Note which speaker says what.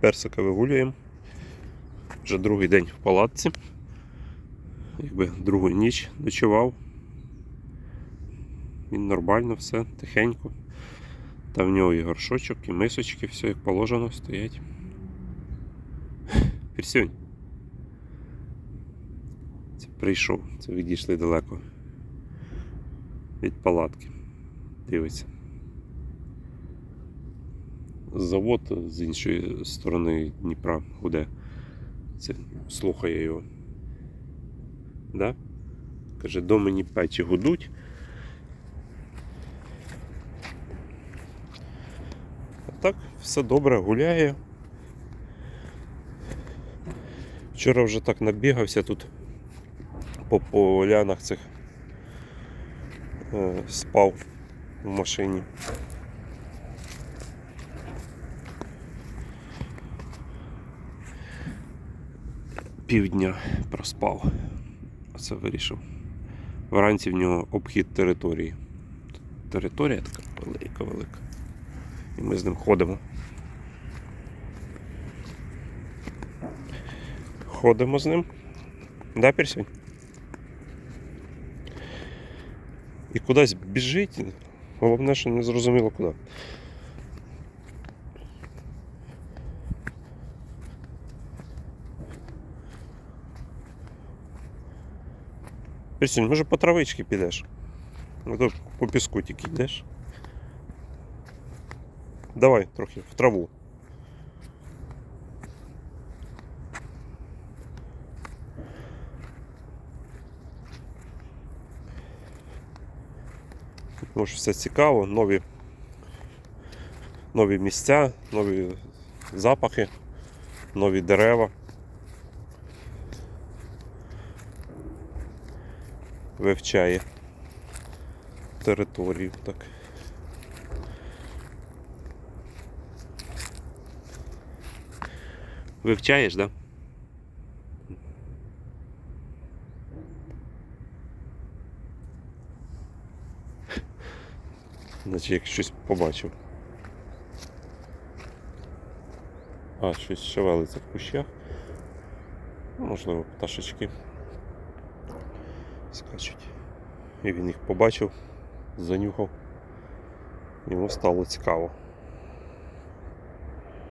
Speaker 1: Персика вигулюємо. Вже другий день в палатці. Якби другу ніч ночував. Він нормально, все, тихенько. Та в нього і горшочок, і мисочки, все як положено стоять. Пірсюнь. Це прийшов, це відійшли далеко від палатки. Дивиться. Завод з іншої сторони Дніпра гуде. Це слухає його. Да? Каже, до мені печі гудуть. А так, все добре, гуляє. Вчора вже так набігався тут по полянах цих е, спав в машині. Півдня проспав. Оце вирішив. Вранці в нього обхід території. Територія така велика, велика. І ми з ним ходимо. Ходимо з ним. Да, Персень? І кудись біжить. Головне, що не зрозуміло куди. Персень, може по травички підеш? А то по піску тільки йдеш. Давай трохи в траву. Тому що все цікаво, нові, нові місця, нові запахи, нові дерева. Вивчає територію. Так. Вивчаєш, так? Да? Наче як щось побачив. А, щось шевелиться в кущах. Можливо, пташечки скачуть. І він їх побачив, занюхав. Йому стало цікаво.